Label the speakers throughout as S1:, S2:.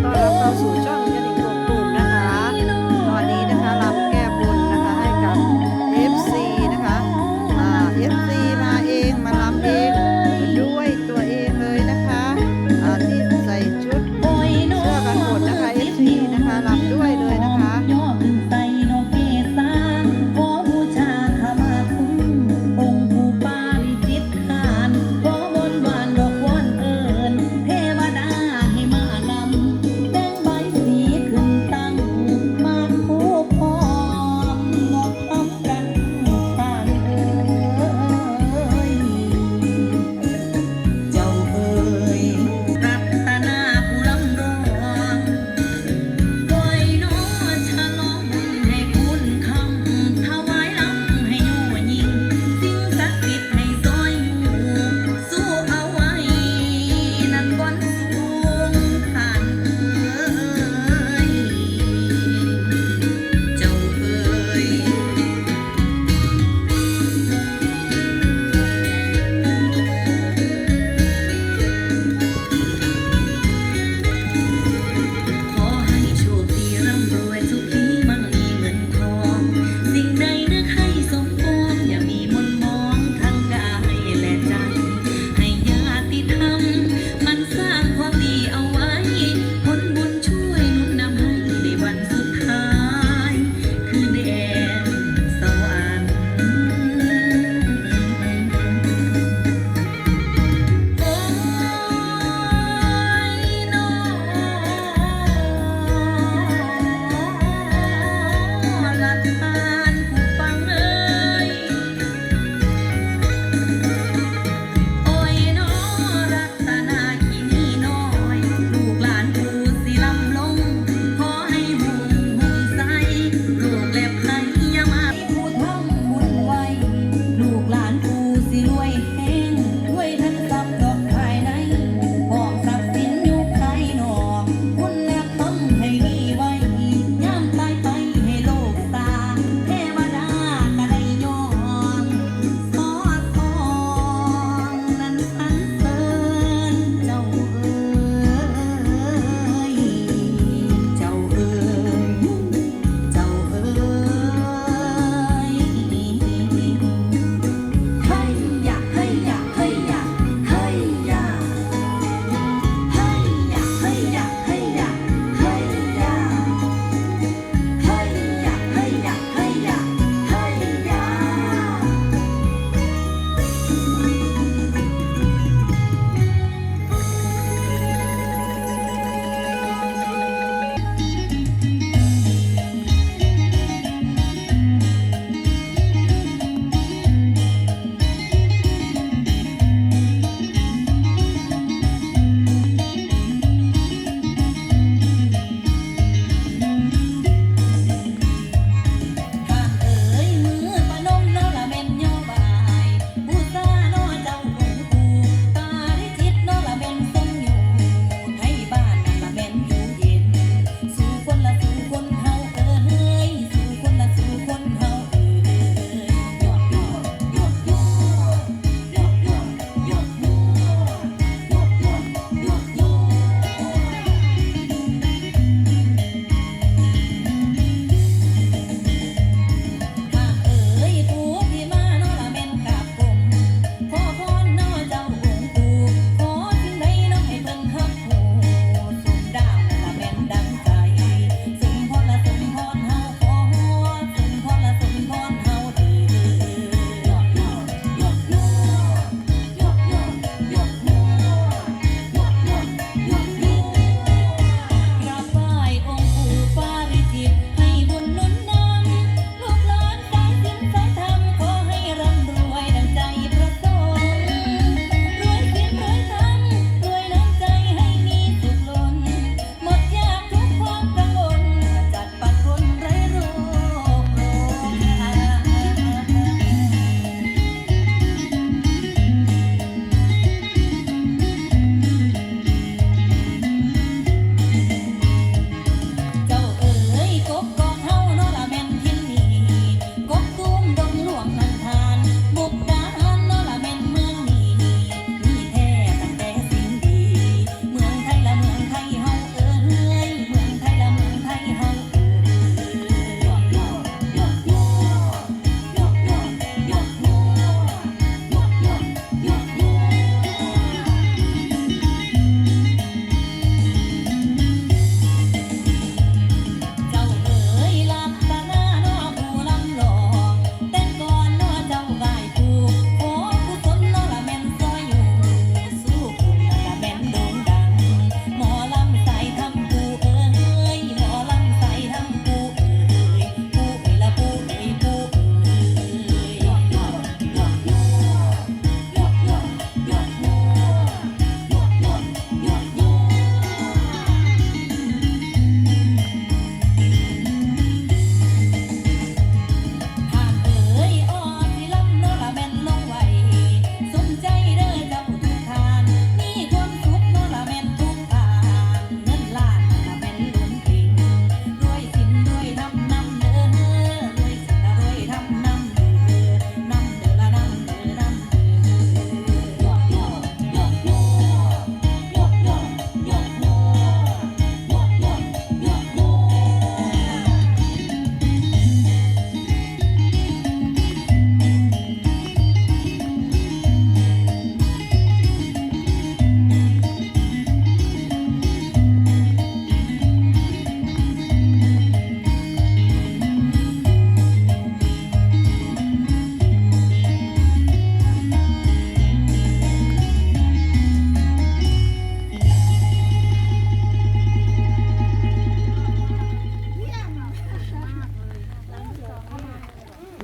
S1: 大家放暑假。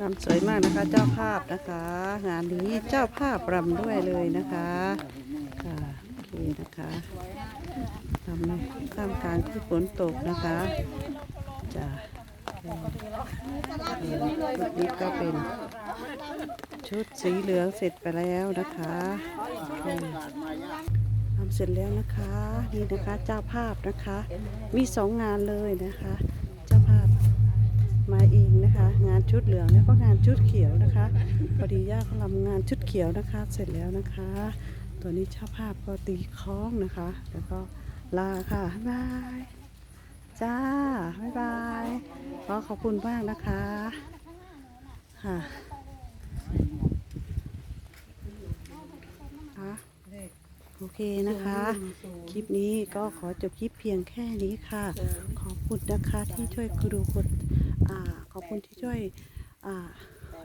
S1: ทำ
S2: สว
S1: ยมากนะคะ เจ้าภาพนะคะ งานนี้เจ้าภาพรำด้วยเลยนะคะค่ะโอเคนะคะทำในท่ามกลางที่ฝนตกนะคะจะชุดนี้ก็เป็นชุดสีเหลืองเสร็จไปแล้วนะคะอืมทำเสร็จแล้วนะคะนี่นะคะเจ้าภาพนะคะ มีสองงานเลยนะคะ เจ้าภาพมาเองนะคะานชุดเหลืองแล้วก็งานชุดเขียวนะคะพอดีย่าเขาทำงานชุดเขียวนะคะ เสร็จแล้วนะคะ ตัวนี้เจ้าภาพก็ตีคล้องนะคะ แล้วก็ลาค่ะบ๊ายบายจ้าบ๊ายบายขอขอบคุณมากนะคะค่ะโอเคนะคะ คลิปนี้ก็ขอจบคลิปเพียงแค่นี้ค่ะ ขอบคุณนะคะที่ช่วยดูกดอ่า อบคุณที่ช่วย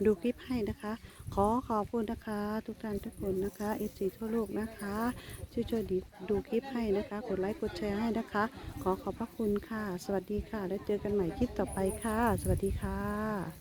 S1: ดูคลิปให้นะคะ ขอขอบคุณนะคะ ทุกท่านทุกคนนะคะเอซีทั่วโลกนะคะ ช่วยช่วยดูคลิปให้นะคะ กดไลค์กดแชร์ให้นะคะ ขอขอบพระคุณค่ะ สวัสดีค่ะ แล้วเจอกันใหม่คลิปต่อไปค่ะ สวัสดีค่ะ